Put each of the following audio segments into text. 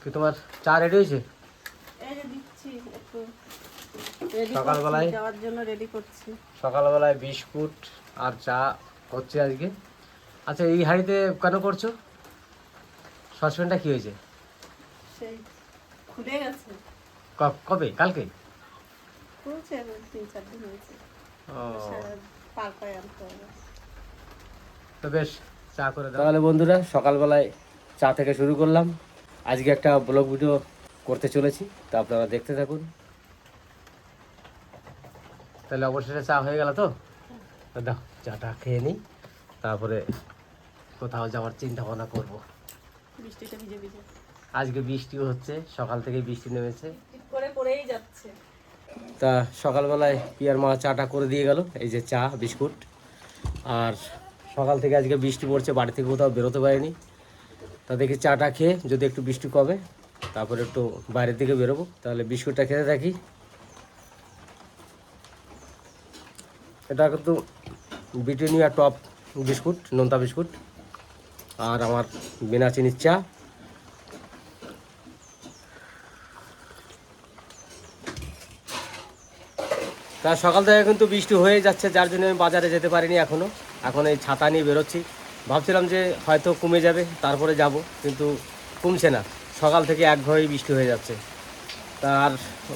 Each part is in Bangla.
কি তোমার চা রেডি হয়েছে? সকালবেলায়? যাওয়ার জন্য রেডি করছি। সকালবেলায় বিস্কুট আর চা হচ্ছে আজকে। আচ্ছা এই হাঁড়িতে কেন করছ? সসপ্যানটা কি হয়েছে? খুলে গেছে। কবে? কালকে? খুলছে তিন চার দিন হয়েছে। তো বেশ চা করে দাও। তাহলে বন্ধুরা সকালবেলায় চা থেকে শুরু করলাম। আজকে একটা ব্লগ ভিডিও করতে চলেছি তা আপনারা দেখতে থাকুন। তাহলে অবশেষে চা হয়ে গেল তো? তো দাও চাটা খেয়ে নিই তারপরে কোথাও যাওয়ার চিন্তা ভাবনা করব। আজকে বৃষ্টিও হচ্ছে সকাল থেকে বৃষ্টি নেমেছে। তা সকালবেলায় পিয়ার মা চাটা করে দিয়ে গেল এই যে চা বিস্কুট। আর সকাল থেকে আজকে বৃষ্টি পড়ছে বাড়ি থেকে কোথাও বেরোতে পারিনি। তা দেখি চাটা খেয়ে যদি একটু বৃষ্টি কমে, তারপরে একটু বাইরের দিকে বেরোবো, তাহলে বিস্কুটটা খেতে থাকি। এটা কিন্তু ব্রিটানিয়া টপ বিস্কুট, নোনতা বিস্কুট, আর আমার বিনা চিনির চা। তা সকাল থেকে কিন্তু বৃষ্টি হয়ে যাচ্ছে, যার জন্য আমি বাজারে যেতে পারিনি এখনও এখন এই ছাতা নিয়ে বেরোচ্ছি। ভাবছিলাম যে হয়তো কমে যাবে তারপরে যাব কিন্তু কমছে না। সকাল থেকে এক ঘরেই বৃষ্টি হয়ে যাচ্ছে। তা আর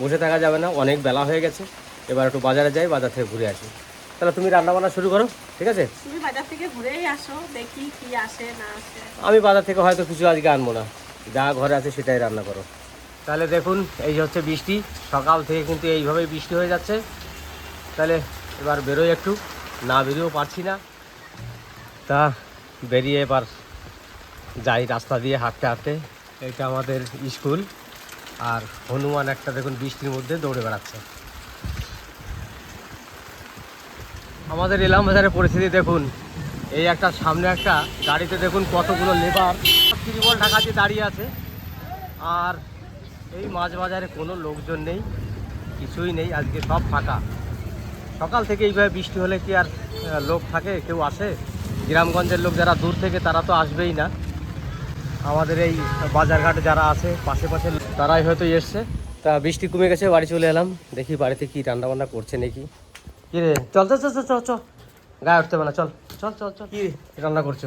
বসে থাকা যাবে না অনেক বেলা হয়ে গেছে। এবার একটু বাজারে যাই বাজার থেকে ঘুরে আসি। তাহলে তুমি রান্না বান্না শুরু করো ঠিক আছে? তুমি বাজার থেকে ঘুরেই আসো দেখি কি আসে না আসে। আমি বাজার থেকে হয়তো কিছু আজকে আনব না। যা ঘরে আছে সেটাই রান্না করো। তাহলে দেখুন এই হচ্ছে বৃষ্টি। সকাল থেকে কিন্তু এইভাবেই বৃষ্টি হয়ে যাচ্ছে। তাহলে এবার বেরোই একটু। না বেরিয়েও পারছি না। তা বেরিয়ে এবার যাই রাস্তা দিয়ে হাঁটতে হাঁটতে। এটা আমাদের স্কুল। আর হনুমান একটা দেখুন বৃষ্টির মধ্যে দৌড়ে বেড়াচ্ছে। আমাদের এলাম বাজারের পরিস্থিতি দেখুন। এই একটা সামনে একটা গাড়িতে দেখুন কতগুলো লেবার ত্রিবল ঢাকাতে দাঁড়িয়ে আছে। আর এই মাছ বাজারে কোনো লোকজন নেই, কিছুই নেই, আজকে সব ফাঁকা। সকাল থেকে এইভাবে বৃষ্টি হলে কি আর লোক থাকে, কেউ আসে? গ্রামগঞ্জের লোক যারা দূর থেকে তারা তো আসবেই না। আমাদের এই বাজারঘাটে যারা আছে পাশে পাশে তারাই হয়তো এসছে। তা বৃষ্টি কমে গেছে বাড়ি চলে এলাম। দেখি বাড়িতে কি রান্না বান্না করছে নাকি। কি রে? চল চল চল চল চল চল। গায়ে উঠতে না চল চল চল চল। কি রান্না করছ?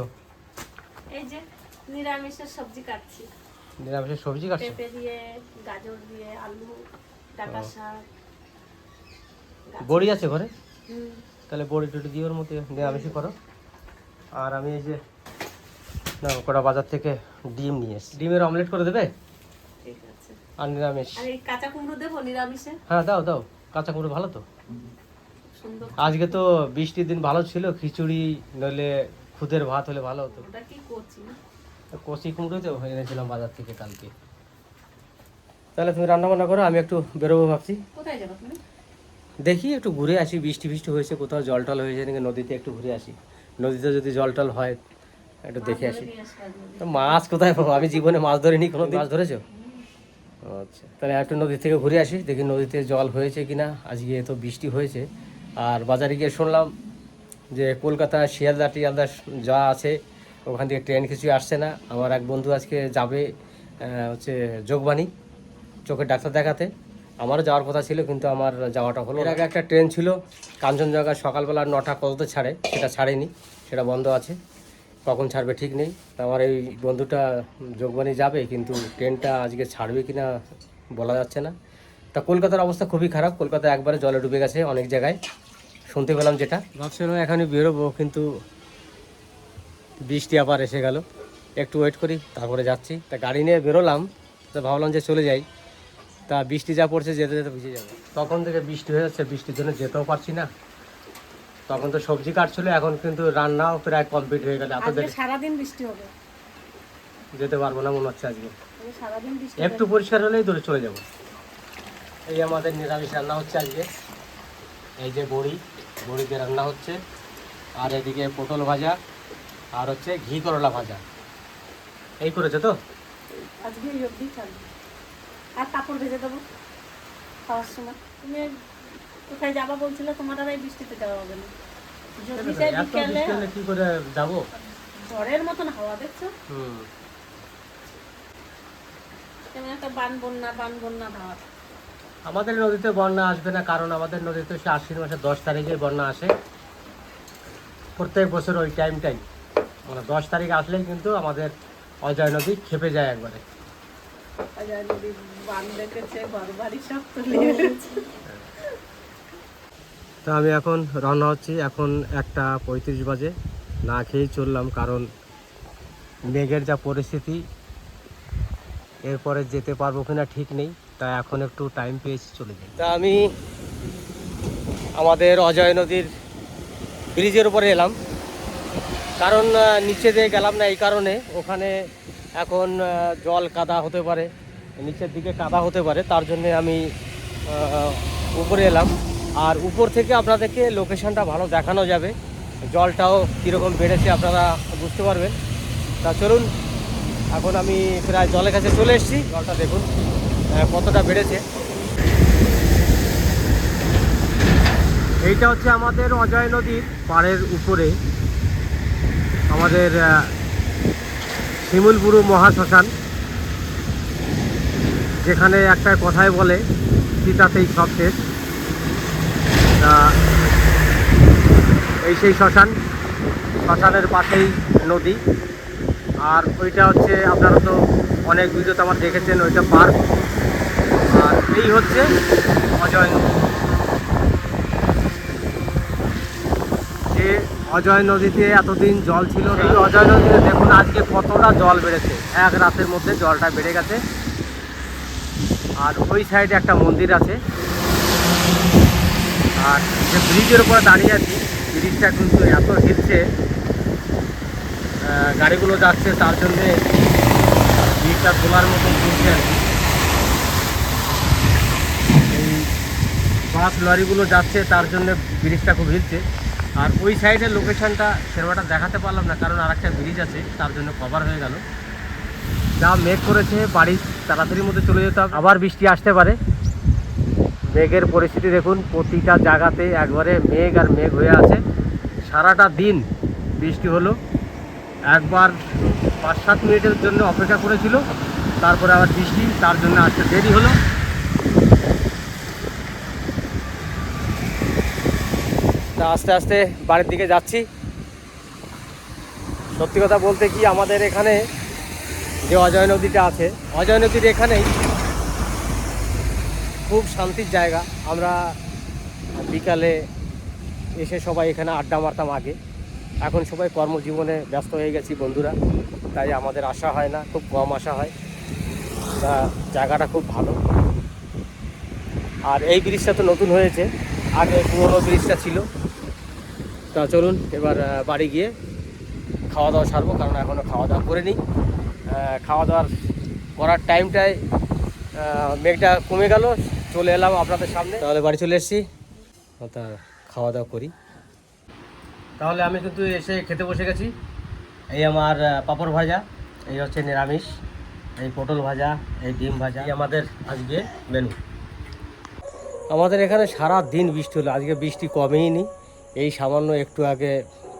এই যে নিরামিষের সবজি কাটছি। নিরামিষের সবজি কাটছো? পেঁপে দিয়ে গাজর দিয়ে আলু ডাটা শাক বড়ি আছে ঘরে? তাহলে বড়ি টড়ি দিয়ে ওর মধ্যে নিরামিষই করো। আর আমি এই যে না কটা বাজার থেকে ডিম নিয়ে এসছি। ডিমের অমলেট করে দেবে? ঠিক আছে। আর নিরামিষ। আর এই কাঁচা কুমড়ো দেবো নিরামিষে? হ্যাঁ দাও দাও। কাঁচা কুমড়ো ভালো তো? আজকে তো বৃষ্টির দিন ভালো ছিল খিচুড়ি নইলে খুদের ভাত হলে ভালো হতো। ওটা কি করছি কষি কুমড়োই তো এনেছিলাম বাজার থেকে কালকে। তাহলে তুমি রান্না বান্না করো আমি একটু বেরোবো ভাবছি। কোথায় যাব তুমি? দেখি একটু ঘুরে আসি বৃষ্টি বৃষ্টি হয়েছে কোথাও জল টল হয়েছে নাকি নদীতে একটু ঘুরে আসি। নদীতে যদি জল টল হয় একটু দেখে আসি। তো মাছ কোথায় পাবো? আমি জীবনে মাছ ধরিনি কোনো মাছ ধরেছো? আচ্ছা। তাহলে একটু নদী থেকে ঘুরে আসি দেখি নদীতে জল হয়েছে কি না আজকে তো বৃষ্টি হয়েছে। আর বাজারে গিয়ে শুনলাম যে কলকাতা শিয়ালদা টিয়ালদা যা আছে ওখান থেকে ট্রেন কিছু আসছে না। আমার এক বন্ধু আজকে যাবে হচ্ছে যোগবাণী চোখের ডাক্তার দেখাতে। আমারও যাওয়ার কথা ছিল, কিন্তু আমার যাওয়াটা হলো এর আগে একটা ট্রেন ছিল, কাঞ্চনজঙ্ঘা সকালবেলা নটা কততে ছাড়ে, সেটা ছাড়েনি, সেটা বন্ধ আছে, কখন ছাড়বে ঠিক নেই। আমার এই বন্ধুটা যোগবাণী যাবে, কিন্তু ট্রেনটা আজকে ছাড়বে কি না বলা যাচ্ছে না। তা কলকাতার অবস্থা খুবই খারাপ, কলকাতা একবারে জলে ডুবে গেছে অনেক জায়গায়। শুনতে পেলাম যেটা। ভাবছিলাম এখানে বেরোবো, কিন্তু বৃষ্টি আবার এসে গেল। একটু ওয়েট করি, তারপরে যাচ্ছি। তা গাড়ি নিয়ে বেরোলাম, তা ভাবলাম যে চলে যাই। তা বৃষ্টি যা পড়ছে যেতে যেতে ভিজে যাবে। তখন থেকে বৃষ্টি হয়ে যাচ্ছে বৃষ্টির জন্য যেতেও পারছি না। তখন তো সবজি কাটছিল এখন কিন্তু রান্নাও প্রায় কমপ্লিট হয়ে গেল। এত আজকে দেরি সারাদিন বৃষ্টি হবে। যেতে পারব না মনে হচ্ছে আজকে। একটু পরিষ্কার হলেই দূরে চলে যাব। এই আমাদের নিরামিষ রান্না হচ্ছে আজকে। এই যে বড়ি বড়িতে রান্না হচ্ছে। আর এদিকে পটল ভাজা আর হচ্ছে ঘি করলা ভাজা। এই করেছে তো? আজকে এই অবধি থাকবে আর কাপড় ভেজে দেবো খাওয়ার সময়। তুমি কোথায় যাবা বলছিলে তোমার আর এই বৃষ্টিতে যাওয়া হবে না। যদি যাই বিকেলে কি করে যাব? ঝড়ের মতন হাওয়া দেখছ? হুম। কেমন একটা বান বন্যা বান বন্যা ভাব। আমাদের নদীতে বন্যা আসবে না কারণ আমাদের নদীতে সে আশ্বিন মাসের দশ তারিখে বন্যা আসে। প্রত্যেক বছর ওই টাইমটাই মানে দশ তারিখ আসলেই কিন্তু আমাদের অজয় নদী খেপে যায় একবারে। তুলে তো আমি এখন রওনা হচ্ছি, এখন একটা পঁয়ত্রিশ বাজে। না খেয়েই চললাম, কারণ মেঘের যা পরিস্থিতি, এরপরে যেতে পারব কিনা ঠিক নেই, তাই এখন একটু টাইম পেয়েছি চলে যাই। তা আমি আমাদের অজয় নদীর ব্রিজের উপরে এলাম। কারণ নিচে দিয়ে গেলাম না এই কারণে, ওখানে এখন জল কাদা হতে পারে, নিচের দিকে কাদা হতে পারে, তার জন্য আমি উপরে এলাম। আর উপর থেকে আপনাদেরকে লোকেশনটা ভালো দেখানো যাবে। জলটাও কীরকম বেড়েছে আপনারা বুঝতে পারবেন। তা চলুন, এখন আমি প্রায় জলের কাছে চলে এসেছি। জলটা দেখুন কতটা বেড়েছে। এইটা হচ্ছে আমাদের অজয় নদীর পাড়ের উপরে, আমাদের শিমুলপুরু মহাশ্মশান, যেখানে একটা কথাই বলে সীতাতেই সব শেষ। এই সেই শ্মশান, শ্মশানের পাশেই নদী। আর ওইটা হচ্ছে, আপনারা তো অনেক ভিডিওতে আমার দেখেছেন, ওইটা পার্ক। আর এই হচ্ছে অজয় নদী যে অজয় নদীতে এতদিন জল ছিল না। অজয় নদীতে দেখুন আজকে কতটা জল বেড়েছে। এক রাতের মধ্যে জলটা বেড়ে গেছে। আর ওই সাইডে একটা মন্দির আছে। আর যে ব্রিজের উপরে দাঁড়িয়ে আছি, ব্রিজটা কিন্তু এত হিলছে গাড়িগুলো যাচ্ছে, তার জন্যে ব্রিজটা তোলার মতন কি। এই বাস লরিগুলো যাচ্ছে, তার জন্য ব্রিজটা খুব হিলছে। আর ওই সাইডের লোকেশানটা সেরকমটা দেখাতে পারলাম না, কারণ আর একটা ব্রিজ আছে, তার জন্য কভার হয়ে গেল। যা মেঘ করেছে বাড়ি, তাড়াতাড়ির মধ্যে চলে যেতে হবে। আবার বৃষ্টি আসতে পারে। মেঘের পরিস্থিতি দেখুন, প্রতিটা জায়গাতে একবারে মেঘ আর মেঘ হয়ে আছে। সারাটা দিন বৃষ্টি হলো। একবার পাঁচ সাত মিনিটের জন্য অপেক্ষা করেছিল, তারপরে আবার বৃষ্টি, তার জন্য আসতে দেরি হলো। তা আস্তে আস্তে বাড়ির দিকে যাচ্ছি। সত্যি কথা বলতে কি আমাদের এখানে যে অজয় নদীটা আছে, অজয় নদীর এখানেই খুব শান্তির জায়গা। আমরা বিকালে এসে সবাই এখানে আড্ডা মারতাম আগে। এখন সবাই কর্মজীবনে ব্যস্ত হয়ে গেছি বন্ধুরা, তাই আমাদের আসা হয় না, খুব কম আসা হয়। তা জায়গাটা খুব ভালো। আর এই ব্রিজটা তো নতুন হয়েছে, আগে পুরোনো ব্রিজটা ছিল। তা চলুন এবার বাড়ি গিয়ে খাওয়া দাওয়া সারবো কারণ এখনও খাওয়া দাওয়া করে নিই। খাওয়া দাওয়ার করার টাইমটায় মেঘটা কমে গেল চলে এলাম আপনাদের সামনে। তাহলে বাড়ি চলে এসেছি। তা খাওয়া দাওয়া করি। তাহলে আমি কিন্তু এসে খেতে বসে গেছি। এই আমার পাঁপড় ভাজা এই হচ্ছে নিরামিষ এই পটল ভাজা এই ডিম ভাজা এই আমাদের আজকে মেনু। আমাদের এখানে সারা দিন বৃষ্টি হলো আজকে বৃষ্টি কমেই নি এই সামান্য একটু আগে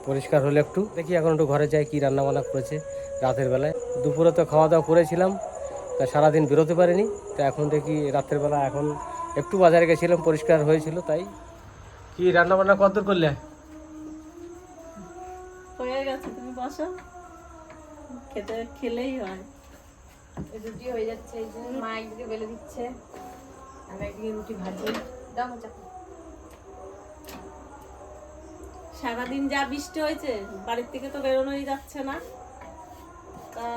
পরিষ্কার হলো একটু। দেখি এখন একটু ঘরে যাই কী রান্না বান্না করেছে রাতের বেলায়। দুপুরে তো খাওয়া দাওয়া করেছিলাম তা সারাদিন বেরোতে পারিনি। তা এখন দেখি রাতের বেলা এখন একটু বাজারে গেছিলাম পরিষ্কার হয়েছিল তাই। কি রান্না বান্না কত করলে? হয়ে গেছে তুমি বসো। খেতে খেলেই হয়। রুটি হয়ে যাচ্ছে এই যে মা একদিকে বেলে দিচ্ছে। আমি একদিকে রুটি ভাজি। দাও আমার সারাদিন যা বৃষ্টি হয়েছে বাড়ির থেকে তো বেরোনোই যাচ্ছে না। তা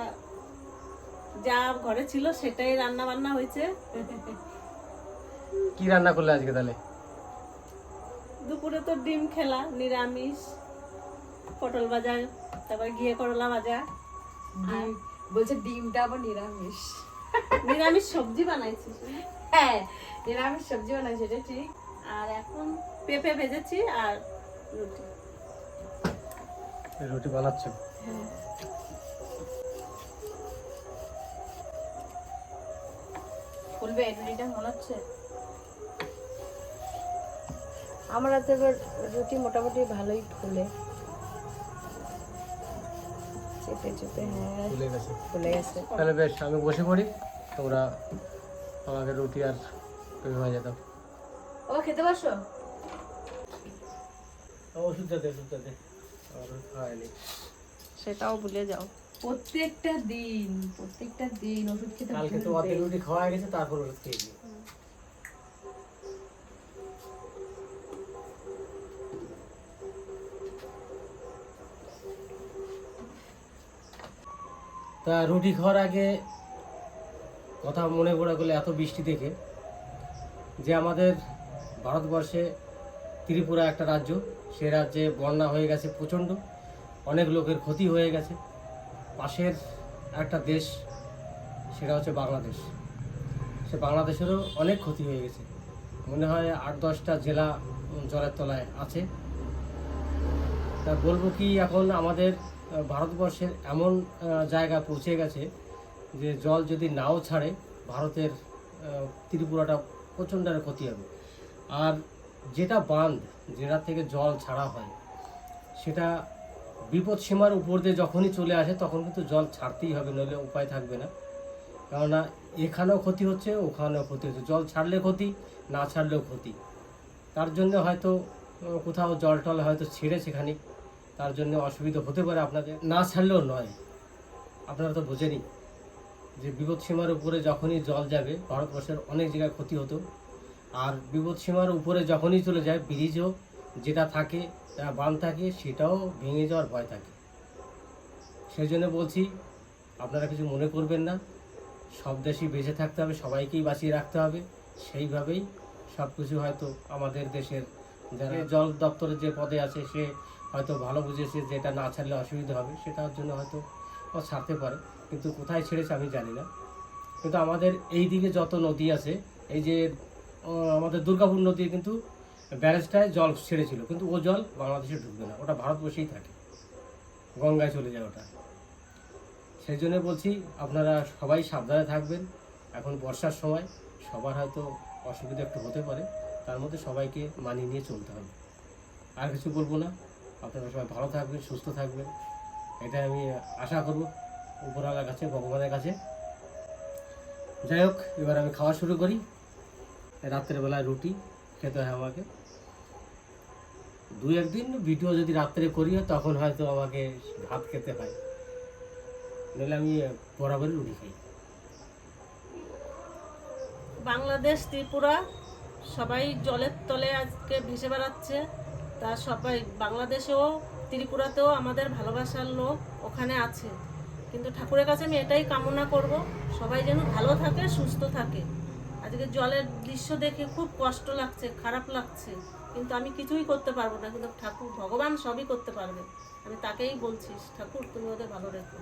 যা ঘরে ছিল সেটাই রান্না বান্না হয়েছে। কি রান্না করলে আজকে তাহলে? দুপুরে তো ডিম খেলা নিরামিষ পটল ভাজা তারপর ঘিয়ে করলা ভাজা। বলছে ডিমটা আবার নিরামিষ। নিরামিষ সবজি বানাইছি হ্যাঁ নিরামিষ সবজি বানাইছি সেটা ঠিক। আর এখন পেঁপে ভেজেছি আর রুটি। রুটি বানাচ্ছ? ফুলবে রুটিটা মনে হচ্ছে? আমার হাতে এবার রুটি মোটামুটি ভালোই ফুলে। চেপে চেপে হ্যাঁ। গেছে। ফুলে গেছে। তাহলে বেশ আমি বসে পড়ি তোমরা আমাকে রুটি আর পেঁপে ভাজা দাও ও খেতে বসো? ওষুধটা দে ওষুধটা দে। খাওয়াইনি সেটাও ভুলে যাও। প্রত্যেকটা দিন প্রত্যেকটা দিন ওষুধ খেতে কালকে তো অর্ধেক রুটি খাওয়া গেছে তারপর ওষুধ খেয়েছি তা রুটি খাওয়ার আগে কথা মনে পড়ে গেলে এত বৃষ্টি দেখে যে আমাদের ভারতবর্ষে ত্রিপুরা একটা রাজ্য। সে রাজ্যে বন্যা হয়ে গেছে প্রচণ্ড, অনেক লোকের ক্ষতি হয়ে গেছে। পাশের একটা দেশ, সেটা হচ্ছে বাংলাদেশ। সে বাংলাদেশেরও অনেক ক্ষতি হয়ে গেছে। মনে হয় আট দশটা জেলা জলের তলায় আছে। তা বলব কি, এখন আমাদের ভারতবর্ষের এমন জায়গা পৌঁছে গেছে যে জল যদি নাও ছাড়ে, ভারতের ত্রিপুরাটা প্রচণ্ড ক্ষতি হবে। আর যেটা বাঁধ যেটা থেকে জল ছাড়া হয়। সেটা বিপদ সীমার উপর দিয়ে যখনই চলে আসে, তখন কিন্তু জল ছাড়তেই হবে, নইলে উপায় থাকবে না। কেননা এখানেও ক্ষতি হচ্ছে, ওখানেও ক্ষতি হচ্ছে। জল ছাড়লে ক্ষতি, না ছাড়লেও ক্ষতি। তার জন্য হয়তো কোথাও জল টল হয়তো ছেড়ে সেখানে তার জন্য অসুবিধা হতে পারে আপনাদের। না ছাড়লেও নয়। আপনারা তো বোঝেনি যে বিপদ সীমার উপরে যখনই জল যাবে, ভারতবর্ষের অনেক জায়গায় ক্ষতি হতো। আর বিপদ সীমার উপরে যখনই চলে যায় ব্রিজও যেটা থাকে বাঁধ থাকে সেটাও ভেঙে যাওয়ার ভয় থাকে। সেই জন্য বলছি আপনারা কিছু মনে করবেন না। সব দেশেই বেঁচে থাকতে হবে সবাইকেই বাঁচিয়ে রাখতে হবে। সেইভাবেই সব কিছু হয়তো আমাদের দেশের যারা জল দপ্তরের যে পদে আছে সে হয়তো ভালো বুঝেছে যে এটা না ছাড়লে অসুবিধা হবে সেটার জন্য হয়তো ছাড়তে পারে। কিন্তু কোথায় ছেড়েছে আমি জানি না। কিন্তু আমাদের এই দিকে যত নদী আছে এই যে আমাদের দুর্গাপুর নদী কিন্তু ব্যারেজটায় জল ছেড়েছিল, কিন্তু ও জল বাংলাদেশে ঢুকবে না, ওটা ভারতবর্ষেই থাকে, গঙ্গায় চলে যায় ওটা। সেই জন্য বলছি, আপনারা সবাই সাবধানে থাকবেন, এখন বর্ষার সময়, সবার হয়তো অসুবিধা একটু হতে পারে, তার মধ্যে সবাইকে মানিয়ে নিয়ে চলতে হবে। আর কিছু বলব না, আপনারা সবাই ভালো থাকবেন, সুস্থ থাকবেন, এটাই আমি আশা করব, উপরওয়ালার কাছে, ভগবানের কাছে। যাই হোক, এবার আমি খাওয়া শুরু করি। রাত্রের বেলায় রুটি খেতে হয় আমাকে। দু একদিন ভিডিও যদি রাত্রে করি তখন হয়তো আমাকে ভাত খেতে হয়। নাহলে আমি বরাবরই রুটি খাই। বাংলাদেশ, ত্রিপুরা, সবাই জলের তলে আজকে ভেসে বেড়াচ্ছে। তা সবাই বাংলাদেশেও, ত্রিপুরাতেও আমাদের ভালোবাসার লোক ওখানে আছে। কিন্তু ঠাকুরের কাছে আমি এটাই কামনা করব, সবাই যেন ভালো থাকে, সুস্থ থাকে। আজকে জলের দৃশ্য দেখে খুব কষ্ট লাগছে, খারাপ লাগছে। কিন্তু আমি কিছুই করতে পারব না, কিন্তু ঠাকুর ভগবান সবই করতে পারবে। আমি তাকেই বলছিস ঠাকুর তুমি ওদের ভালো রেখো।